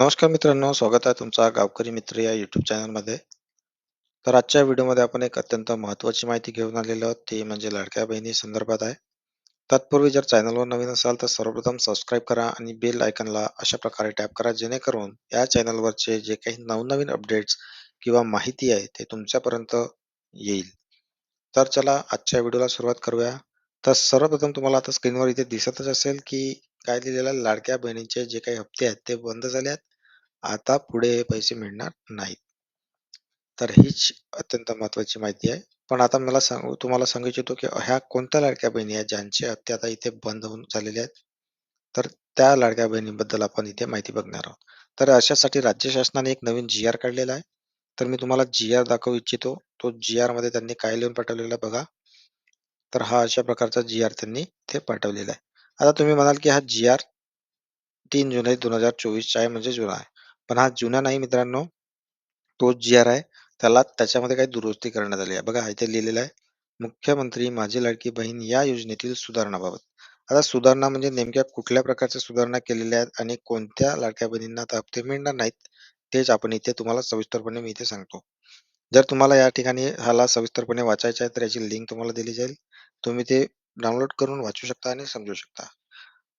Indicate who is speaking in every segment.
Speaker 1: नमस्कार मित्रांनो, स्वागत आहे तुमचा गावकरी मित्र या युट्यूब चॅनलमध्ये. तर आजच्या व्हिडिओमध्ये आपण एक अत्यंत महत्त्वाची माहिती घेऊन आलेलो आहोत, ती म्हणजे लाडक्या बहिणी संदर्भात आहे. तत्पूर्वी जर चॅनलवर नवीन असाल तर सर्वप्रथम सबस्क्राईब करा आणि बेल आयकनला अशा प्रकारे टॅप करा, जेणेकरून या चॅनलवरचे जे काही नवनवीन अपडेट्स किंवा माहिती आहे ते तुमच्यापर्यंत येईल. तर चला आजच्या व्हिडिओला सुरुवात करूया. तर सर्वप्रथम तुम्हाला आता स्क्रीनवर इथे दिसतच असेल की काय लिहिलेलं लाडक्या बहिणीचे जे काही हप्ते आहेत ते बंद झाले आहेत. आता पुढे हे पैसे मिळणार नाहीत. तर हीच अत्यंत महत्त्वाची माहिती आहे. पण आता मला सांगू तुम्हाला सांगू इच्छितो की ह्या कोणत्या लाडक्या बहिणी आहेत ज्यांचे हप्ते आता इथे बंद होऊन झालेले आहेत. तर त्या लाडक्या बहिणींबद्दल आपण इथे माहिती बघणार आहोत. तर अशासाठी राज्य शासनाने एक नवीन जी-आर काढलेला आहे. तर मी तुम्हाला जी-आर दाखवू इच्छितो. तो जी-आरमध्ये त्यांनी काय लिहून पाठवलेलं आहे बघा. तर हा अशा प्रकारचा जी-आर त्यांनी इथे पाठवलेला आहे. आता तुम्ही म्हणाल की हा जी-आर तीन जुलै दोन हजार चोवीसचा आहे म्हणजे जुना आहे. पण हा जुना नाही मित्रांनो. तोच जी-आर आहे. त्याला त्याच्यामध्ये काही दुरुस्ती करण्यात आली आहे. बघा इथे लिहिलेलं आहे, मुख्यमंत्री माझी लाडकी बहीण या योजनेतील सुधारणाबाबत. आता सुधारणा म्हणजे नेमक्या कुठल्या प्रकारच्या सुधारणा केलेल्या आहेत आणि कोणत्या लाडक्या बहिणींना आता हप्ते मिळणार नाहीत, तेच आपण इथे तुम्हाला सविस्तरपणे मी इथे सांगतो. जर तुम्हाला या ठिकाणी ह्याला सविस्तरपणे वाचायचा आहे तर याची लिंक तुम्हाला दिली जाईल. तुम्ही ते डाउनलोड करून वाचू शकता आणि समजू शकता.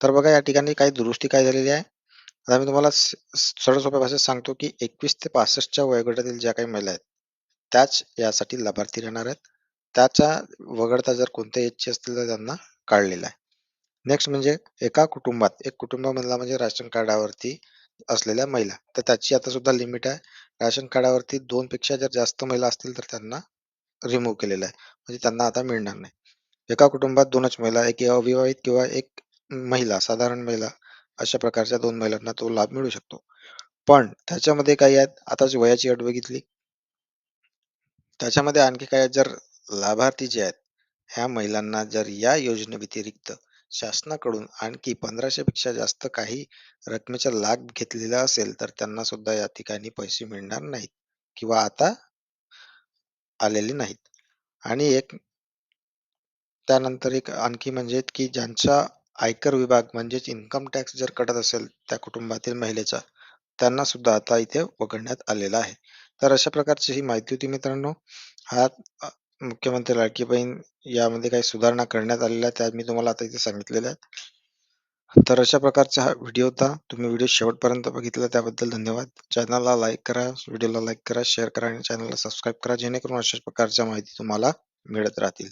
Speaker 1: तर बघा या ठिकाणी काही दुरुस्ती काय झालेली आहे. आता मी तुम्हाला सरळ सोप्या भाषेत सांगतो की एकवीस ते पासष्टच्या वयोगटातील ज्या काही महिला आहेत, त्याच यासाठी लाभार्थी राहणार आहेत. त्याच्या वगळता जर कोणत्या एजची असतील तर त्यांना काढलेलं आहे. नेक्स्ट म्हणजे एका कुटुंबात एक कुटुंबामधला म्हणजे राशन कार्डावरती असलेल्या महिला तर त्याची आता सुद्धा लिमिट आहे. राशन कार्डावरती दोन पेक्षा जर जास्त महिला असतील तर त्यांना रिमूव्ह केलेलं आहे. म्हणजे त्यांना आता मिळणार नाही. एका कुटुंबात दोनच महिला, एक अविवाहित किंवा एक महिला साधारण महिला अशा प्रकारच्या दोन महिलांना तो लाभ मिळू शकतो. पण त्याच्यामध्ये काही आहेत, आताच वयाची अट बघितली. त्याच्यामध्ये आणखी काय जर लाभार्थी जे आहेत, ह्या महिलांना जर या योजनेव्यतिरिक्त शासनाकडून आणखी पंधराशे पेक्षा जास्त काही रकमेचा लाभ घेतलेला असेल, तर त्यांना सुद्धा या ठिकाणी पैसे मिळणार नाहीत किंवा आता आलेले नाहीत. आणि एक त्यानंतर एक आणखी म्हणजे की ज्यांचा आयकर विभाग म्हणजेच इन्कम टॅक्स जर कटत असेल त्या कुटुंबातील महिलेचा, त्यांना सुद्धा आता इथे वगळण्यात आलेलं आहे. तर अशा प्रकारची ही माहिती होती मित्रांनो. हा मुख्यमंत्री लाडकी बहीण यामध्ये काही सुधारणा करण्यात आलेल्या आहेत, त्या मी तुम्हाला आता इथे सांगितलेल्या आहेत. तर अशा प्रकारचा हा व्हिडिओ होता. तुम्ही व्हिडिओ शेवटपर्यंत बघितला त्याबद्दल धन्यवाद. चॅनलला लाईक करा, व्हिडिओला लाईक करा, शेअर करा आणि चॅनलला सबस्क्राईब करा, जेणेकरून अशा प्रकारच्या माहिती तुम्हाला मिळत राहतील.